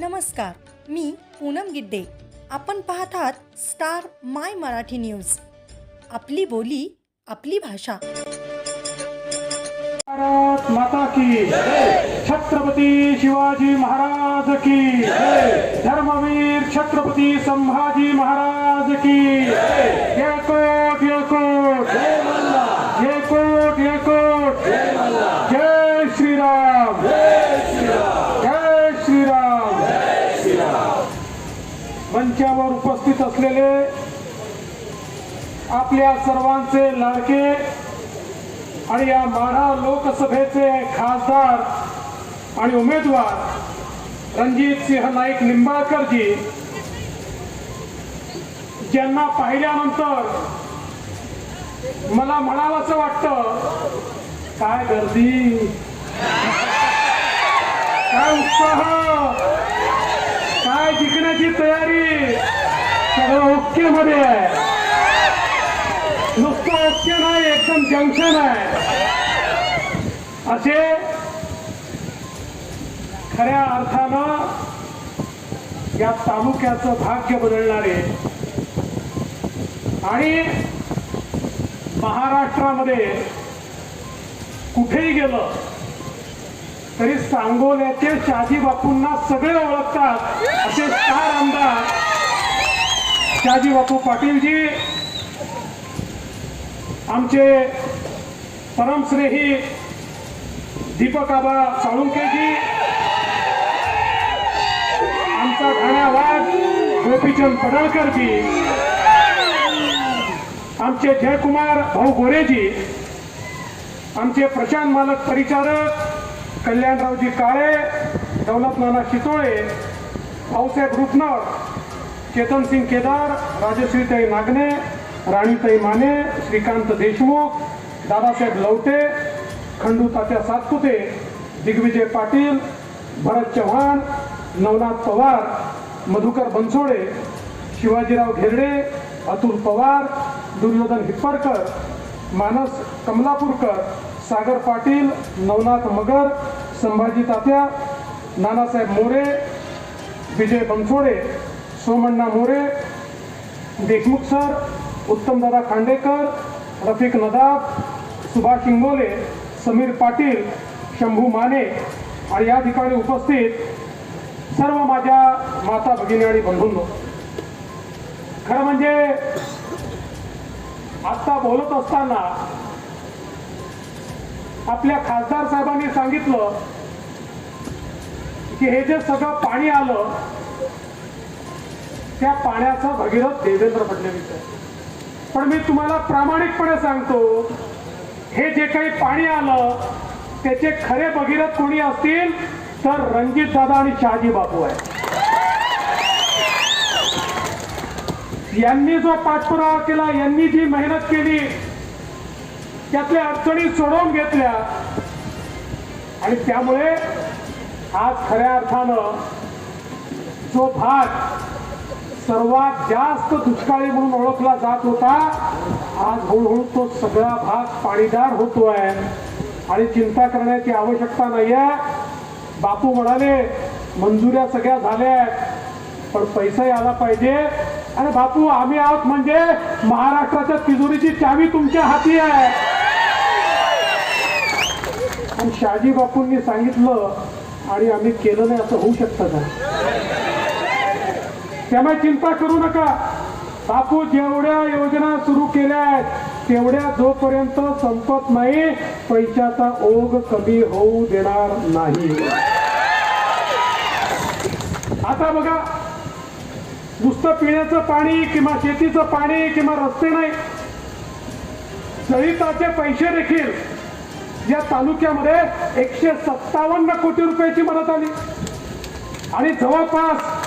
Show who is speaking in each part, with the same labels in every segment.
Speaker 1: नमस्कार मी पूनम गिड्डे. आपण पाहत आहात स्टार माय मराठी न्यूज. आपली बोली आपली भाषा.
Speaker 2: भारत माता की छत्रपती शिवाजी महाराज की धर्मवीर छत्रपती संभाजी महाराज की मंचावर असलेले आपल्या सर्वांचे लाडके आणि या माढा लोकसभेचे खासदार आणि उमेदवार रणजित सिंह नाईक निंबाळकरजी ज्यांना पाहिल्यानंतर मला म्हणावंसं वाटतं काय गर्दी? काय उत्साह? काय जिंकण्याची तयारी? सगळं ओके मध्ये आहे. नुसतं ओके नाही एकदम जंक्शन आहे. असे खऱ्या अर्थानं या तालुक्याचं भाग्य बदलणारे आणि महाराष्ट्रामध्ये कुठेही गेलं तरी सांगोल्याचे शाजी बापूंना सगळे ओळखतात. असे चार आमदार शहाजी बापू पाटीलजी आमचे परमस्नेही दीपक आबा साळुंकेजी आमचा ठाण्यावाद गोपीचंद पडळकरजी आमचे जयकुमार भाऊ गोरेजी आमचे प्रशांत मालक परिचारक कल्याणरावजी काळे दौलत नाना शितोळे भाऊसाहेब रुपनर चेतन सिंग केदार राजश्रीताई नागने राणीताई माने श्रीकांत देशमुख दादासाहेब लवटे खंडू तात्या सातपुते दिग्विजय पाटील भरत चव्हाण नवनाथ पवार मधुकर बनसोडे शिवाजीराव घेरडे अतुल पवार दुर्योधन हिप्परकर मानस कमलापूरकर सागर पाटील नवनाथ मगर संभाजी तात्या नानासाहेब मोरे विजय बनसोडे सोमण्णा मोरे देशमुख सर उत्तमदादा खांडेकर रफिक नदाब सुभाष इंगोले समीर पाटील शंभू माने आणि या ठिकाणी उपस्थित सर्व माझ्या माता भगिनी आणि बंधूंनो. खरं म्हणजे आत्ता बोलत असताना आपल्या खासदार साहेबांनी सांगितलं की हे जे सगळं पाणी आलं त्या पाण्याचा भगीरथ देवेंद्र फडणवीस आहे पण मी तुम्हाला प्रामाणिकपणे सांगतो हे जे काही पाणी आलं त्याचे खरे भगीरथ कोणी असतील तर रणजित दादा आणि शहाजी बापू आहे यांनी जो पाठपुरावा केला यांनी जी मेहनत केली त्यातल्या अडचणी सोडवून घेतल्या आणि त्यामुळे आज खऱ्या अर्थानं जो भाग सर्वात जास्त दुष्काळी म्हणून ओळखला जात होता. आज हळूहळू तो सगळा भाग पाणीदार होतोय. आणि चिंता करण्याची आवश्यकता नाहीये. बापू म्हणाले मंजुऱ्या सगळ्या झाल्या पण पैसाही आला पाहिजे. आणि बापू आम्ही आहोत म्हणजे महाराष्ट्राच्या तिजोरीची चावी तुमच्या हाती आहे. आणि शहाजी बापूंनी सांगितलं आणि आम्ही केलं नाही असं होऊ शकतं का? त्यामुळे चिंता करू नका. बापू जेवढ्या योजना सुरू केल्या आहेत तेवढ्या जोपर्यंत संपत नाही पैशाचा ओघ कमी होऊ देणार नाही. आता बघा नुसतं पिण्याचं पाणी किंवा शेतीचं पाणी किंवा रस्ते नाही सहिताचे पैसे देखील या तालुक्यामध्ये एकशे सत्तावन्न कोटी रुपयाची मदत आली. आणि जवळपास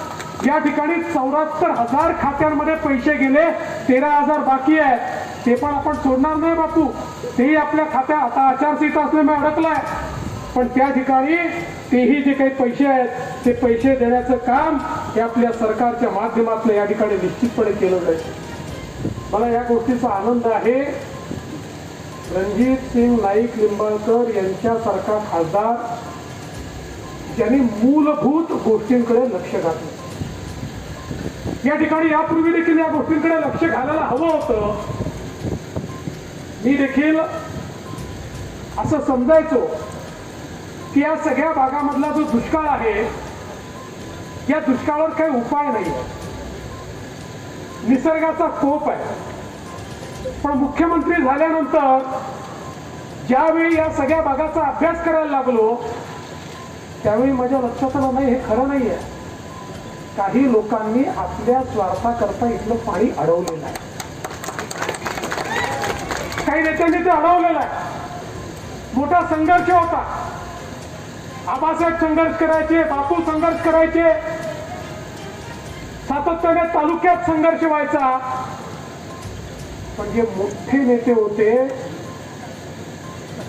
Speaker 2: या ठिकाणी चौऱ्याहत्तर हजार खात्यांमध्ये पैसे गेले तेरा हजार बाकी आहे. ते पण आपण सोडणार नाही बापू. तेही आपल्या खात्या आता आचारसंहिता असल्यामुळे अडकलाय. पण त्या ठिकाणी तेही जे काही पैसे आहेत ते पैसे देण्याचं काम हे आपल्या सरकारच्या माध्यमातून या ठिकाणी निश्चितपणे केलं जाईल. मला या गोष्टीचा आनंद आहे. रणजित सिंग नाईक लिंबाळकर यांच्यासारखा खासदार ज्यांनी मूलभूत गोष्टींकडे लक्ष घातलं. या ठिकाणी यापूर्वी देखील या गोष्टींकडे लक्ष घालायला हवं होतं. मी देखील असं समजायचो की या सगळ्या भागामधला जो दुष्काळ आहे या दुष्काळावर काही उपाय नाही. निसर्गाचा कोप आहे. पण मुख्यमंत्री झाल्यानंतर ज्यावेळी या सगळ्या भागाचा अभ्यास करायला लागलो त्यावेळी माझ्या लक्षात आलं नाही हे खरं नाही आहे काही लोकांनी आपल्या स्वार्थाकरता इथलं पाणी अडवलेलं आहे. काही नेत्यांनी ते अडवलेलं आहे. मोठा संघर्ष होता. आबासाहेब संघर्ष करायचे बापू संघर्ष करायचे. सातत्याने तालुक्यात संघर्ष व्हायचा. पण जे मोठे नेते होते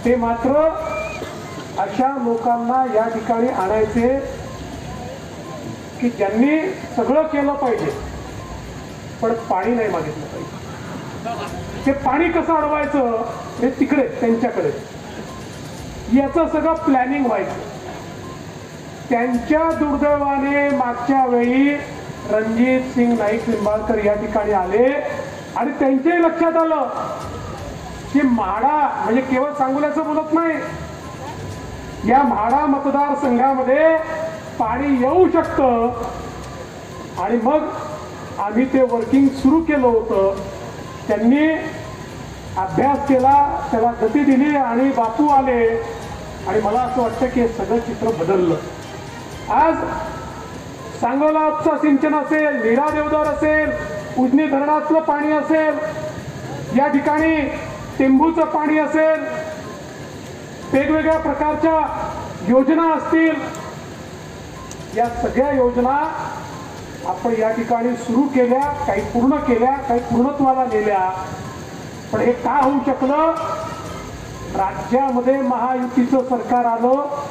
Speaker 2: ते मात्र अशा लोकांना या ठिकाणी आणायचे की ज्यांनी सगळं केलं पाहिजे पण पाणी नाही मागितलं पाहिजे. ते पाणी कसं अडवायचं? हे तिकडे त्यांच्याकडे. याचं सगळं प्लॅनिंग व्हायचं. त्यांच्या दुर्दैवाने मागच्या वेळी रणजित सिंग नाईक निंबाळकर या ठिकाणी आले आणि त्यांच्याही लक्षात आलं की म्हाडा म्हणजे केवळ सांगोल्याचं बोलत नाही या म्हाडा मतदारसंघामध्ये पाणी येऊ शकतं. आणि मग आम्ही ते वर्किंग सुरू केलं होतं. त्यांनी अभ्यास केला त्याला गती दिली आणि बापू आले. आणि मला असं वाटतं की हे सगळं चित्र बदललं. आज सांगोला सिंचन असेल नीरा देवदार असेल उजनी धरणातलं पाणी असेल या ठिकाणी टेंबूचं पाणी असेल वेगवेगळ्या प्रकारच्या योजना असतील. या सगळ्या योजना आपण या ठिकाणी सुरू केल्या काही पूर्ण केल्या काही पूर्णत्वाला नेल्या. पण हे का होऊ शकलं? राज्यामध्ये महायुतीचं सरकार आलं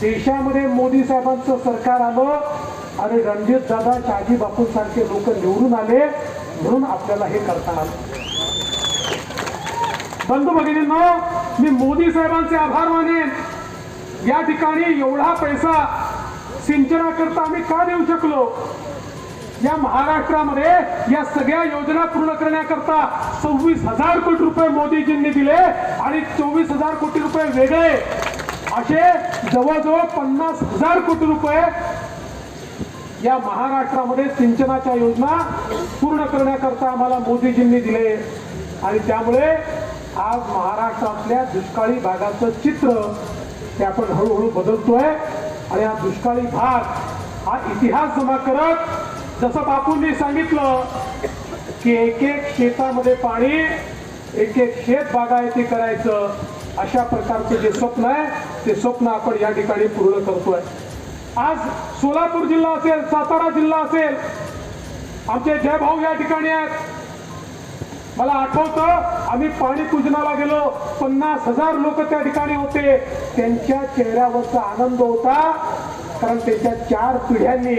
Speaker 2: देशामध्ये मोदी साहेबांचं सरकार आलं आणि रणजित दादा शहाजी बापूंसारखे लोक निवडून आले म्हणून आपल्याला हे करता आलं. बंधू भगिनींनो मी मोदी साहेबांचे आभार मानेन. या ठिकाणी एवढा पैसा सिंचनाकरता आम्ही का देऊ शकलो? या महाराष्ट्रामध्ये या सगळ्या योजना पूर्ण करण्याकरता सव्वीस हजार कोटी रुपये मोदीजींनी दिले आणि चोवीस हजार कोटी रुपये वेगळे. असे जवळजवळ पन्नास हजार कोटी रुपये या महाराष्ट्रामध्ये सिंचनाच्या योजना पूर्ण करण्याकरता आम्हाला मोदीजींनी दिले. आणि त्यामुळे आज महाराष्ट्रातल्या दुष्काळी भागाचं चित्र ते आपण हळूहळू बदलतोय. आणि हा दुष्काळी भाग हा इतिहास जमा करत जसं बापूंनी सांगितलं की एक एक शेतामध्ये पाणी एक एक शेत बागायती करायचं अशा प्रकारचं जे स्वप्न आहे ते स्वप्न आपण या ठिकाणी पूर्ण करतोय. आज सोलापूर जिल्हा असेल सातारा जिल्हा असेल आमचे जयभाऊ या ठिकाणी आहेत. मला आठवतं आम्ही पाणी पूजनाला गेलो. पन्नास हजार लोक त्या ठिकाणी होते. त्यांच्या चेहऱ्यावरचा आनंद होता. कारण त्यांच्या चार पिढ्यांनी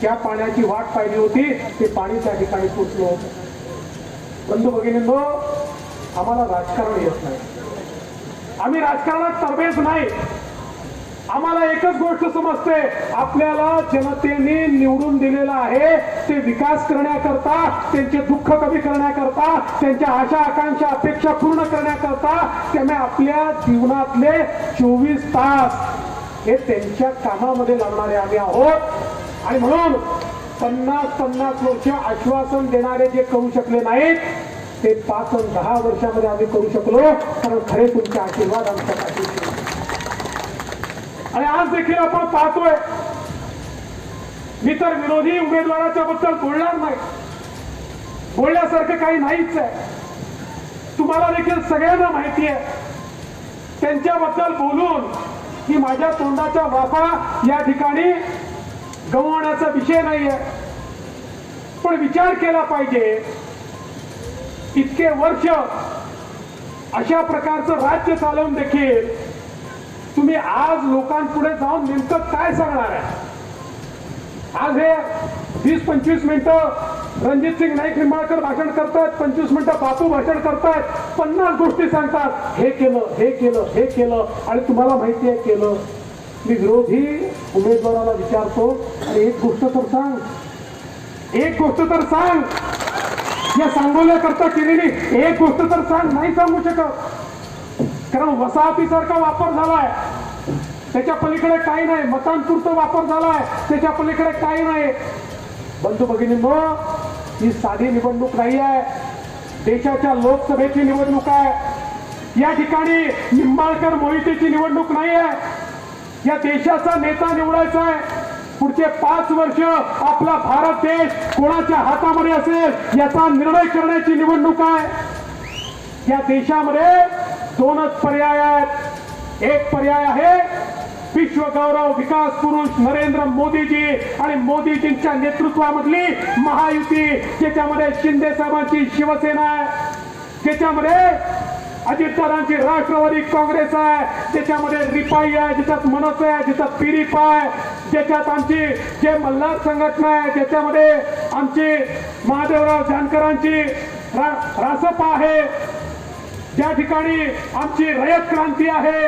Speaker 2: ज्या पाण्याची वाट पाहिली होती ते पाणी त्या ठिकाणी पोचलो बंधू भगिनींनो आम्हाला राजकारण येत नाही. आम्ही राजकारणात तरबेज नाही. आम्हाला एकच गोष्ट समजते. आपल्याला जनतेने निवडून दिलेलं आहे ते विकास करण्याकरता त्यांचे दुःख कमी करण्याकरता त्यांच्या आशा आकांक्षा अपेक्षा पूर्ण करण्याकरता त्यामुळे आपल्या जीवनातले चोवीस तास हे त्यांच्या कामामध्ये लावणारे आम्ही आहोत. आणि म्हणून पन्नास पन्नास वर्ष आश्वासन देणारे जे करू शकले नाहीत ते पाच दहा वर्षामध्ये आम्ही करू शकलो. कारण खरे तुमचे आशीर्वाद आमच्या पाठीशी आणि आज देखील आपण पाहतोय मी तर विरोधी उमेदवाराच्या बद्दल बोलणार नाही. बोलण्यासारखं काही नाहीच आहे. तुम्हाला देखील सगळ्यांना माहिती आहे. त्यांच्याबद्दल बोलून की माझ्या तोंडाच्या वाफा या ठिकाणी गमवण्याचा विषय नाही आहे पण विचार केला पाहिजे इतके वर्ष अशा प्रकारचं राज्य चालवून देखील तुम्ही आज लोकांपुढे जाऊन नेमकं काय सांगणार आहे? आज हे वीस पंचवीस मिनिटं रणजित सिंग नाईक निंबाळकर भाषण करतात पंचवीस मिनिटं बापू भाषण करतायत पन्नास गोष्टी सांगतात. हे केलं हे केलं हे केलं आणि तुम्हाला माहिती आहे केलं. मी विरोधी उमेदवाराला विचारतो आणि एक गोष्ट तर सांग. एक गोष्ट तर सांग. या सांगोल्याकरता केलेली एक गोष्ट तर सांग. नाही सांगू शकत. कारण वसाहतीसारखा वापर झालाय. त्याच्या पलीकडे काही नाही. मतांपुरतं वापर झालाय. त्याच्या पलीकडे काही नाही. बंधू भगिनींनो ही साधी निवडणूक नाही आहे. देशाच्या लोकसभेची निवडणूक आहे. या ठिकाणी निंबाळकर मोहितेची निवडणूक नाही आहे. या देशाचा नेता निवडायचा आहे. पुढचे पाच वर्ष आपला भारत देश कोणाच्या हातामध्ये असेल याचा निर्णय करण्याची निवडणूक आहे. या देशामध्ये दोनच पर्याय आहेत. एक पर्याय आहे विश्वगौरव विकास पुरुष नरेंद्र मोदीजी आणि मोदीजींच्या नेतृत्वामधली महायुती ज्याच्यामध्ये शिंदे साहेबांची शिवसेना आहे ज्याच्यामध्ये अजितदारांची राष्ट्रवादी काँग्रेस आहे त्याच्यामध्ये रिपाई आहे ज्याच्यात मनस आहे ज्याच्यात पिरीप आहे ज्याच्यात आमची जे मल्हार संघटना आहे ज्याच्यामध्ये आमची महादेवराव जानकरांची रा, आहे ज्या ठिकाणी आमची रयत क्रांती आहे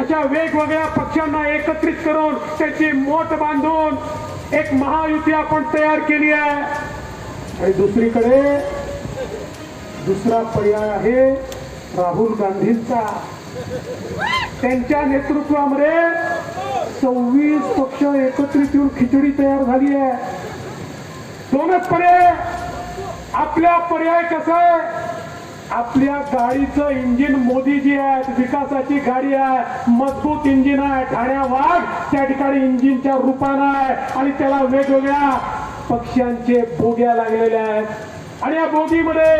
Speaker 2: अशा वेगवेगळ्या पक्षांना एकत्रित करून त्याची मोठ बांधून एक महायुती आपण तयार केली आहे. आणि दुसरीकडे दुसरा पर्याय आहे राहुल गांधींचा. त्यांच्या नेतृत्वामध्ये सव्वीस पक्ष एकत्रित येऊन खिचडी तयार झाली आहे. दोनच पर्याय. आपला पर्याय कसा आहे? आपल्या गाडीचं इंजिन मोदीजी आहे विकासाची गाडी आहे मजबूत इंजिन आहे ठाण्या वाघ त्या ठिकाणी इंजिनच्या रूपानं आहे आणि त्याला वेगवेगळ्या पक्ष्यांचे बोग्या लागलेल्या आहेत. आणि या बोगीमध्ये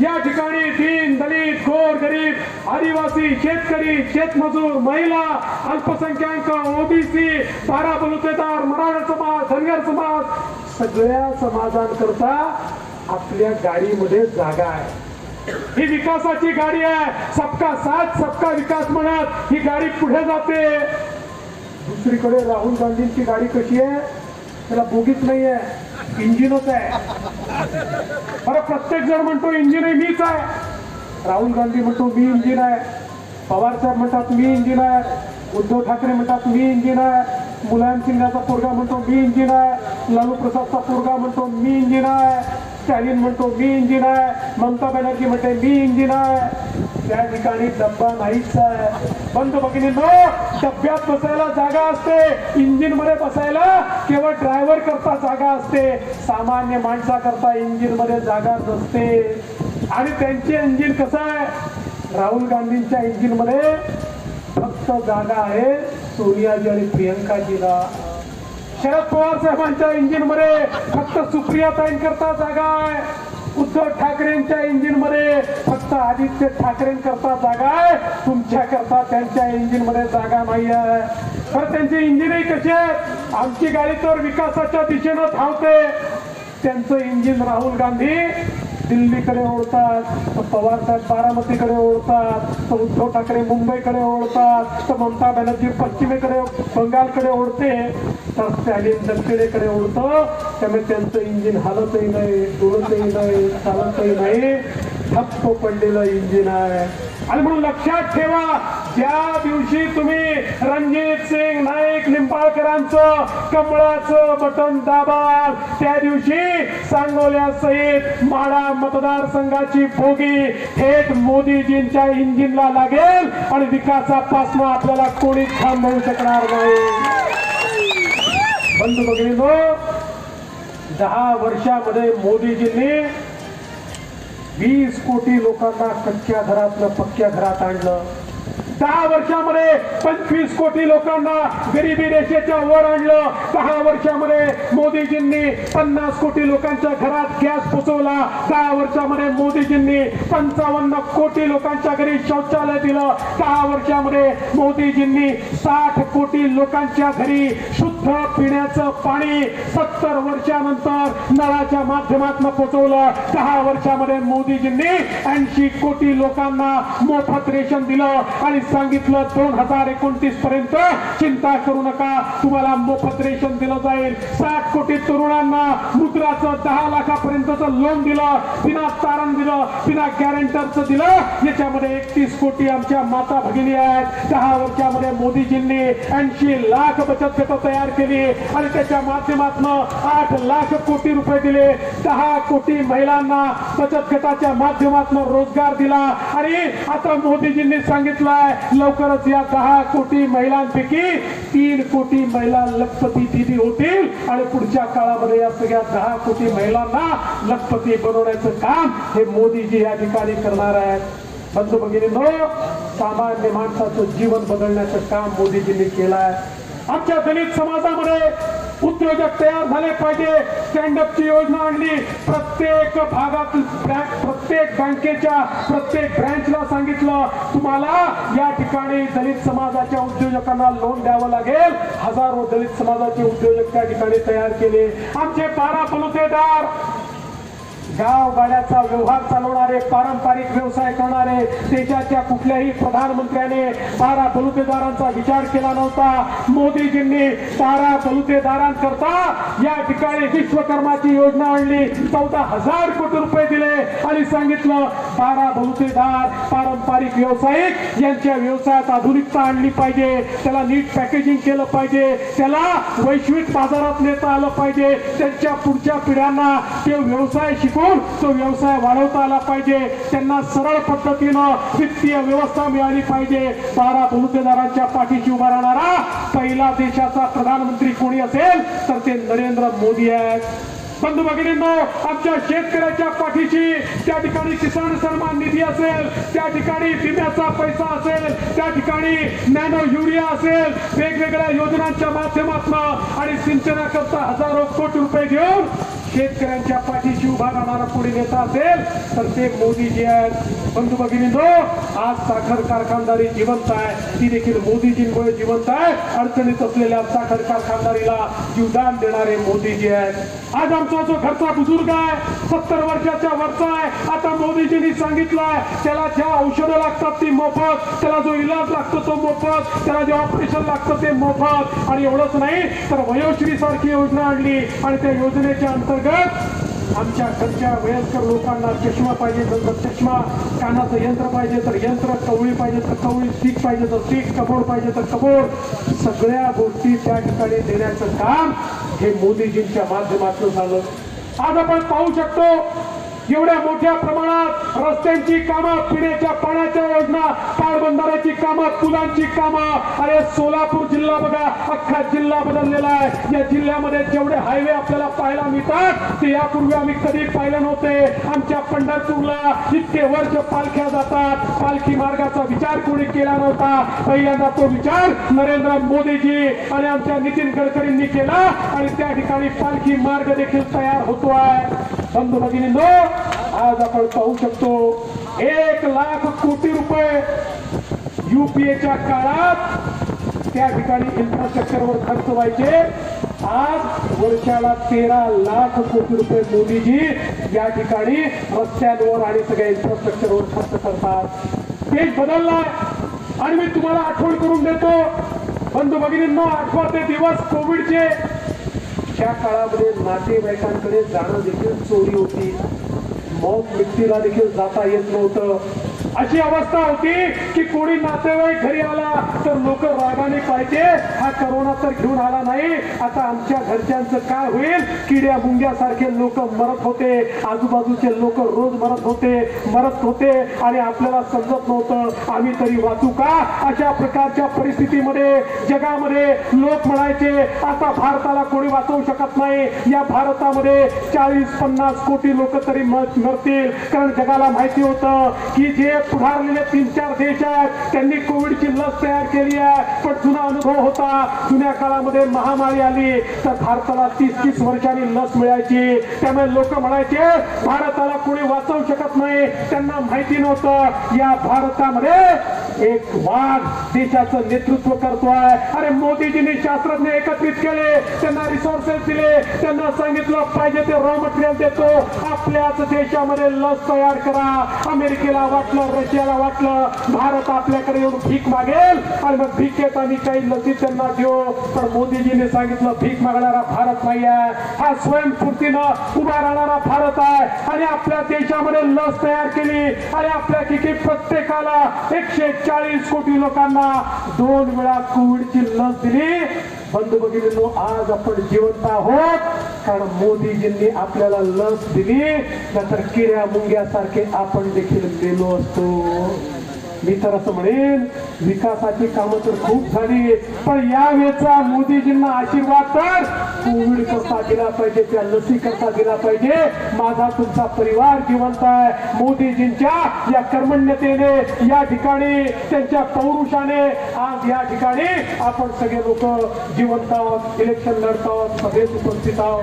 Speaker 2: या ठिकाणी दीन दलित गोर गरीब आदिवासी शेतकरी शेतमजूर महिला अल्पसंख्याक ओबीसी बारा बलुतेदार मराठा समाज धनगर समाज सगळ्या समाजांकरता आपल्या गाडीमध्ये जागा आहे. ही विकासाची गाडी आहे. सबका साथ सबका विकास म्हणत ही गाडी पुढे जाते. दुसरीकडे राहुल गांधींची गाडी कशी आहे? त्याला बोगीत नाही आहे इंजिनच आहे. बरं प्रत्येक जण म्हणतो इंजिन मीच आहे. राहुल गांधी म्हणतो मी इंजिन आहे. पवार साहेब म्हणतात मी इंजिन आहे. उद्धव ठाकरे म्हणतात मी इंजिन आहे. मुलायम सिंगाचा पोरगा म्हणतो मी इंजिन आहे. लालू प्रसादचा पोरगा म्हणतो मी इंजिन आहे. स्टॅलिन म्हणतो मी इंजिन आहे. ममता बॅनर्जी म्हणते मी इंजिन आहे. त्या ठिकाणी डब्बा नाहीच आहे. बंद भगिनींनो डब्यात बसायला जागा असते. इंजिनमध्ये बसायला केवळ ड्रायव्हर करता जागा असते. सामान्य माणसा करता इंजिनमध्ये जागा नसते. आणि त्यांचे इंजिन कसं आहे? राहुल गांधींच्या इंजिनमध्ये फक्त जागा आहे सोनियाजी आणि प्रियंकाजीला शरद पवार साहेबांच्या इंजिनमध्ये फक्त सुप्रिया करता जागा आहे. उद्धव ठाकरेंच्या इंजिनमध्ये फक्त आदित्य ठाकरेंकरता जागा आहे. तुमच्या करता त्यांच्या इंजिनमध्ये जागा नाही आहे. तर त्यांची इंजिनही कशी आहेत आमची गाडी तर विकासाच्या दिशेनं धावते. त्यांचं इंजिन राहुल गांधी दिल्लीकडे ओढतात तर पवार साहेब बारामतीकडे ओढतात तर उद्धव ठाकरे मुंबईकडे ओढतात तर ममता बॅनर्जी पश्चिमेकडे बंगालकडे ओढते. तर स्टॅलिन दक्षिणेकडे उडतो. त्यामुळे त्यांचं इंजिन हलतही नाही उडतही नाही चालतही नाही. ठप्प पडलेलं इंजिन आहे. आणि म्हणून लक्षात ठेवा ज्या दिवशी तुम्ही रणजित सिंग नाईक निंबाळकरांचं कमळाचं बटन दाबाल त्या दिवशी सांगोल्या सहित माडा मतदारसंघाची भोगी थेट मोदीजींच्या इंजिनला लागेल आणि विकासापासून आपल्याला कोणी थांबवू शकणार नाही. बंधू भगिनीनो दहा वर्षामध्ये मोदीजींनी वीस कोटी लोकांना कच्च्या घरातलं पक्क्या घरात आणलं. दहा वर्षामध्ये पंचवीस कोटी लोकांना गरिबी रेषेच्या वर आणलं. दहा वर्षामध्ये मोदीजींनी पन्नास कोटी लोकांच्या घरात गॅस पोचवला दहा वर्षामध्ये मोदीजींनी पंचावन्न कोटी लोकांच्या घरी शौचालय दिलं. दहा वर्षामध्ये मोदीजींनी साठ कोटी लोकांच्या घरी शुद्ध शुद्ध पिण्याचं पाणी सत्तर वर्षानंतर नळाच्या माध्यमातून पोहोचवलं दहा वर्षामध्ये मोदीजींनी ऐंशी कोटी लोकांना मोफत रेशन दिलं आणि सांगितलं दोन हजार एकोणतीस पर्यंत चिंता करू नका तुम्हाला मोफत रेशन दिलं जाईल. साठ कोटी तरुणांना मुद्राचं दहा लाखापर्यंतचं लोन दिलं बिना तारण दिलं बिना गॅरंटरचं दिलं. याच्यामध्ये एकतीस कोटी आमच्या माता भगिनी आहेत. दहा वर्षामध्ये मोदीजींनी ऐंशी लाख बचत गट तयार केली आणि त्याच्या माध्यमातून आठ लाख कोटी रुपये दिले. दहा कोटी महिलांना बचत गटाच्या माध्यमातून रोजगार दिला. आणि आता मोदीजींनी सांगितलंय लवकरच या दहा कोटी महिलांपैकी तीन कोटी महिला लखपती दिदी होतील. आणि पुढच्या काळामध्ये या सगळ्या दहा कोटी महिलांना लखपती बनवण्याचं काम हे मोदीजी या ठिकाणी करणार आहेत. बंधू भगिनी सामान्य माणसाचं जीवन बदलण्याचं काम मोदीजींनी केलं आहे आमच्या दलित समाजामध्ये उद्योजक तयार झाले पाहिजे. स्टँडअपची योजना आणली. प्रत्येक भागात बँक प्रत्येक बँकेच्या प्रत्येक ब्रँचला सांगितलं तुम्हाला या ठिकाणी दलित समाजाच्या उद्योजकांना लोन द्यावं लागेल. हजारो दलित समाजाचे उद्योजक त्या ठिकाणी तयार केले. आमचे पारा बलुतेदार गाव गाड्याचा व्यवहार चालवणारे पारंपरिक व्यवसाय करणारे देशाच्या कुठल्याही प्रधानमंत्र्याने सारा बलुतेदारांचा विचार केला नव्हता. मोदीजींनी बारा बलुतेदारांकरता या ठिकाणी विश्वकर्माची योजना आणली. चौदा हजार कोटी रुपये दिले आणि सांगितलं सारा बलुतेदार पारंपरिक व्यावसायिक यांच्या व्यवसायात आधुनिकता आणली पाहिजे. त्याला नीट पॅकेजिंग केलं पाहिजे. त्याला वैश्विक बाजारात नेता आलं पाहिजे. त्यांच्या पुढच्या पिढ्यांना ते व्यवसाय करून तो व्यवसाय वाढवता आला पाहिजे. त्यांना सरळ पद्धतीनं वित्तीय व्यवस्था मिळाली पाहिजे. बारा बलुतेदारांच्या पाठीशी उभा राहणारा पहिला देशाचा प्रधानमंत्री कोणी असेल तर ते नरेंद्र मोदी आहेत. बंधू भगिनींनो आमच्या शेतकऱ्याच्या पाठीशी त्या ठिकाणी किसान सन्मान निधी असेल त्या ठिकाणी विम्याचा पैसा असेल त्या ठिकाणी नॅनो युरिया असेल वेगवेगळ्या योजनांच्या माध्यमातून आणि सिंचनाकरता हजारो कोटी रुपये घेऊन शेतकऱ्यांच्या पाठीशी उभा राहणारा पुढे नेता असेल तर ते मोदीजी आहेत बंधू भगिनींनो आज साखर कारखानदारी जिवंत आहे ती देखील मोदीजींमुळे जिवंत आहे. अडचणीत असलेल्या साखर कारखानदारीला जीवदान देणारे मोदीजी आहेत. आज आमचा जो घरचा बुजुर्ग आहे सत्तर वर्षाच्या वरचा आहे. आता मोदीजींनी सांगितलंय त्याला ज्या औषधं लागतात ती मोफत त्याला जो इलाज लागतो तो मोफत त्याला जे ऑपरेशन लागतं ते मोफत. आणि एवढंच नाही तर वयोश्री सारखी योजना आणली आणि त्या योजनेच्या अंतर्गत आमच्या घरच्या वयस्कर लोकांना चष्मा पाहिजे तर चष्मा कानाचं यंत्र पाहिजे तर यंत्र कवळी पाहिजे तर कवळी सीख पाहिजे तर सीख कबोड पाहिजे तर कबोड. सगळ्या गोष्टी त्या ठिकाणी देण्याचं काम हे मोदीजींच्या माध्यमातून झालं. आज आपण पाहू शकतो एवढ्या मोठ्या प्रमाणात रस्त्यांची कामं पिण्याच्या पाण्याच्या योजना पाटबंधाऱ्याची कामं पुलांची कामं. अरे सोलापूर जिल्हा बघा अख्खा जिल्हा बदललेला आहे. या जिल्ह्यामध्ये जेवढे हायवे आपल्याला पाहायला मिळतात ते यापूर्वी आम्ही कधी पाहिले नव्हते. आमच्या पंढरपूरला इतके वर्ष पालख्या जातात. पालखी मार्गाचा विचार कोणी केला नव्हता. पहिल्यांदा तो विचार नरेंद्र मोदीजी आणि आमच्या नितीन गडकरींनी केला आणि त्या ठिकाणी पालखी मार्ग देखील तयार होतो आहे. बंधू भगिनींनो आज आपण पाहू शकतो एक लाख कोटी रुपये युपीएच्या काळात त्या ठिकाणी इन्फ्रास्ट्रक्चरवर खर्च व्हायचे. आज वर्षाला तेरा लाख कोटी रुपये मोदीजी या ठिकाणी रस्त्यांवर आणि सगळ्या इन्फ्रास्ट्रक्चरवर खर्च करतात. देश बदलला आणि मी तुम्हाला आठवण करून देतो बंधू भगिनींना आठवा ते दिवस कोविडचे. त्या काळामध्ये नातेवाईकांकडे जाणं देखील चोरी होती. मौत व्यक्तीला देखील जाता येत नव्हतं. अशी अवस्था होती की कोणी नातेवाईक घरी आला तर लोक रागाने पाहिजे हा करोना तर घेऊन आला नाही. आता आमच्या घरच्यांचं काय होईल? किड्या मुंग्यासारखे लोक मरत होते. आजूबाजूचे लोक रोज मरत होते मरत होते. आणि आपल्याला समजत नव्हतं आम्ही तरी वाचू का? अशा प्रकारच्या परिस्थितीमध्ये जगामध्ये लोक म्हणायचे आता भारताला कोणी वाचवू शकत नाही. या भारतामध्ये चाळीस पन्नास कोटी लोक तरी मरतील. कारण जगाला माहिती होतं की जे पुढारलेले तीन चार देश आहेत. त्यांनी कोविडची लस तयार केली आहे. पण जुना अनुभव होता. जुन्या काळामध्ये महामारी आली. तर भारताला तीस तीस वर्षांनी लस मिळायची. त्यामुळे लोक म्हणायचे भारताला कोणी वाचवू शकत नाही. त्यांना माहिती नव्हतं. या भारतामध्ये एक वाघ देशाचं नेतृत्व करतोय. अरे मोदीजींनी शास्त्रज्ञ एकत्रित केले. त्यांना रिसोर्सेस दिले. त्यांना सांगितलं पाहिजे ते रॉ मटेरियल देतो. आपल्याच देशामध्ये लस तयार करा. अमेरिकेला वाटलं रशियाला वाटलं भारत आपल्याकडे येऊन भीक मागेल. आणि मग भीकेत आम्ही काही लसी त्यांना देऊ. पण मोदीजीने सांगितलं भीक मागणारा भारत नाही आहे हा स्वयंस्फूर्तीनं उभा राहणारा भारत आहे. आणि आपल्या देशामध्ये लस तयार केली. आणि आपल्या किती प्रत्येकाला एकशे चाळीस कोटी लोकांना दोन वेळा कोविडची लस दिली. बंधू भगिनींनो आज आपण जिवंत आहोत. कारण मोदीजींनी आपल्याला लस दिली. नंतर किड्या मुंग्यासारखे आपण देखील गेलो असतो. मी तर असं म्हणेन विकासाची कामं तर खूप झाली पण यावेळेचा मोदीजींना आशीर्वाद तर कोविड करता दिला पाहिजे त्या लसी करता दिला पाहिजे माझा तुमचा परिवार जिवंत आहे. मोदीजींच्या या कर्मण्यतेने या ठिकाणी त्यांच्या पौरुषाने आज या ठिकाणी आपण सगळे लोक जिवंत आहोत इलेक्शन लढत आहोत सभेत उपस्थित आहोत.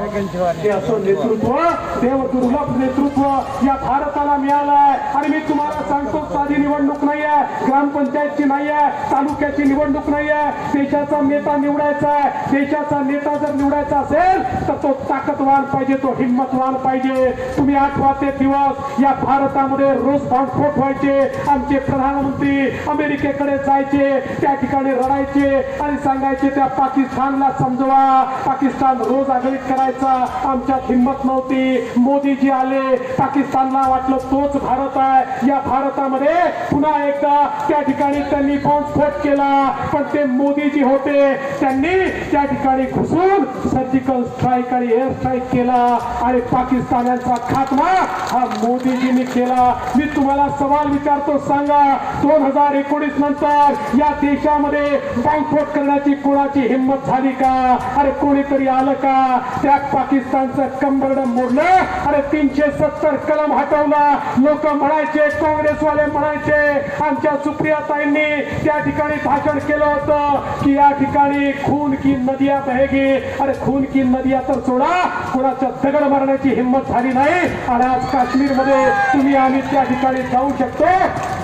Speaker 2: हे असं नेतृत्व देवदुर्लभ नेतृत्व या भारताला मिळालं आहे. आणि मी तुम्हाला सांगतो साधी निवडणूक नाही नाहीये. ग्रामपंचायतची नाहीये. तालुक्याची निवडणूक नाहीये. देशाचा नेता निवडायचा देशाचा नेता जर निवडायचा असेल तर तो ताकदवान पाहिजे तो हिंमतवान पाहिजे. तुम्ही आठवा ते दिवस या भारतामध्ये रोज बॉम्बस्फोट व्हायचे. आमचे प्रधानमंत्री अमेरिकेकडे जायचे त्या ठिकाणी रडायचे आणि सांगायचे त्या पाकिस्तानला समजवा. पाकिस्तान रोज आघाडीत करायचा. आमच्यात हिंमत नव्हती. मोदीजी आले. पाकिस्तानला वाटलं तोच भारत आहे. या भारतामध्ये पुन्हा एक एकदा त्या ठिकाणी त्यांनी बॉम्बस्फोट केला. पण ते मोदीजी होते. त्यांनी त्या ठिकाणी घुसून सर्जिकल स्ट्राईक आणि एअर स्ट्राईक केला. आणि पाकिस्तानाचा खात्मा हा मोदीजींनी केला. मी तुम्हाला सवाल विचारतो सांगा. दोन हजार एकोणीस नंतर या देशामध्ये बॉम्बस्फोट करण्याची कोणाची हिंमत झाली का? अरे कोणीतरी आलं का? त्या पाकिस्तानचं कंबरड मोडलं. अरे तीनशे सत्तर कलम हटवला. लोक म्हणायचे काँग्रेसवाले म्हणायचे आमच्या सुप्रियाताईंनी त्या ठिकाणी भाषण केलं होतं की या ठिकाणी खून की नदिया बहेगी? अरे खून की नदिया तर सोडा कोणाचं दगड मारण्याची हिंमत झाली नाही. आणि आज काश्मीरमध्ये तुम्ही आम्ही त्या ठिकाणी जाऊ शकतो.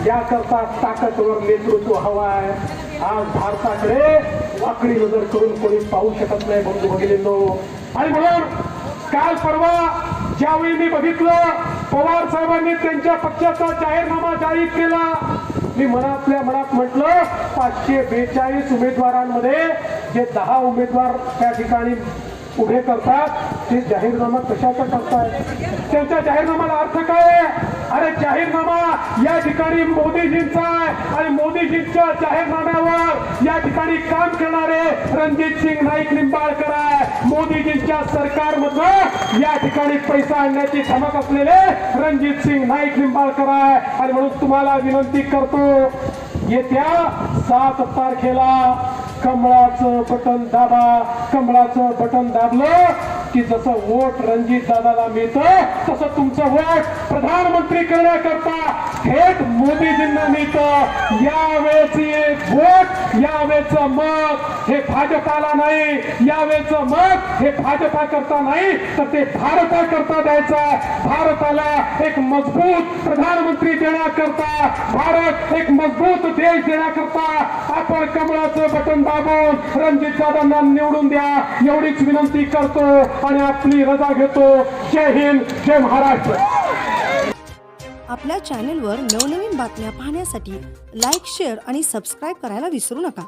Speaker 2: याकरता ताकदवर नेतृत्व हवं आहे आज भारताकडे वाकडी नजर करून कोणी पाहू शकत नाही बंधू भगिनींनो. आणि म्हणून काल परवा ज्यावेळी मी बघितलं पवार साहेबांनी त्यांच्या पक्षाचा जाहीरनामा जाहीर केला. मी मनातल्या मनात म्हटलं पाचशे बेचाळीस उमेदवारांमध्ये जे दहा उमेदवार त्या ठिकाणी उभे करतात ते जाहीरनामा कशाचा करतात त्यांच्या जाहीरनामाला अर्थ काय आहे? अरे जाहीरनामा या ठिकाणी मोदीजींचा आहे. आणि मोदीजींच्या जाहीरनाम्यावर या ठिकाणी काम करणारे रणजित सिंग नाईक निंबाळकर आहे. मोदीजींच्या सरकारमधून या ठिकाणी पैसा आणण्याची धमक असलेले रणजित सिंग नाईक निंबाळकर आहे. आणि म्हणून तुम्हाला विनंती करतो येत्या सात तारखेला कमळाचं बटन दाबा. कमळाचं बटन दाबलं की जसं वोट रणजित दादाला मिळतं तसं तुमचं वोट प्रधानमंत्री करण्याकरता थेट मोदीजींना मिळतं. यावेळेची वोट यावेळेचं मत हे भाजपाला नाही. यावेळेचं मत हे भाजपा करता नाही. तर ते भारता करता द्यायचं. भारताला एक मजबूत प्रधानमंत्री देण्याकरता भारत एक मजबूत देश देण्याकरता आपण कमळाचं बटन दाबून रणजित दादांना निवडून द्या. एवढीच विनंती करतो. आणि आपली रजा घेतो. जय हिंद जय महाराष्ट्र.
Speaker 1: आपल्या चॅनेलवर नवनवीन बातम्या पाहण्यासाठी लाईक शेअर आणि सबस्क्राईब करायला विसरू नका.